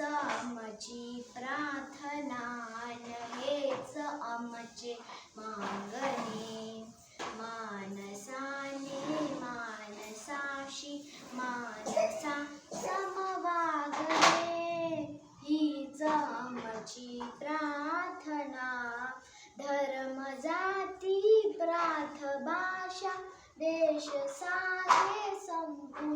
आमची प्रार्थना न हेच आमचे मागणे. मानसाने मानसाशी मानसा समवागणे हीच आमची प्रार्थना. धर्म जाती प्रार्थ भाषा देश सारे संपू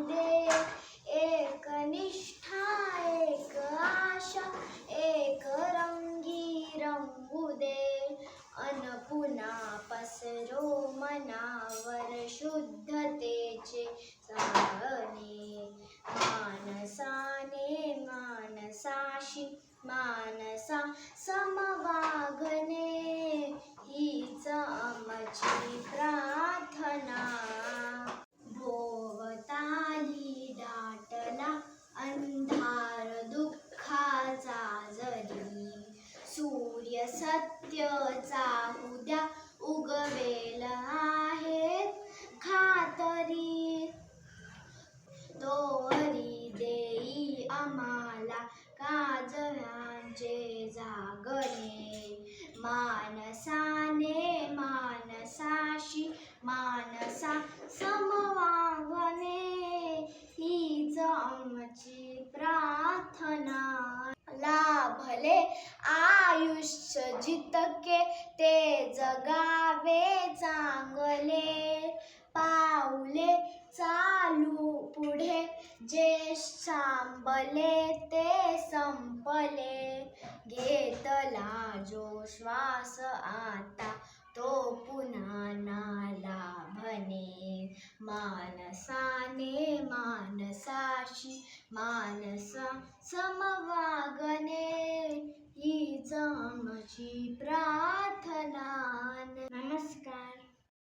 पसरो मनावर शुद्धतेचे चालणे मानसाने मानसाशी मानसा समवागणे हीच आमची प्रार्थना. भोवताली दाटला अंधार दुःखाचा जरी सूर्य सत्यचा लागणे मानसाने मानसाशी मानसा समवागणे. हीच आमची प्रार्थना. लाभले आयुष्य जितके ते जगावे चांगले. पाऊले चालू पुढे जे सांबले ते संपले. श्वास आता तो पुन्हा नाला भने मानसाने मानसाशी मानस समवागने ही आमची प्रार्थना. नमस्कार.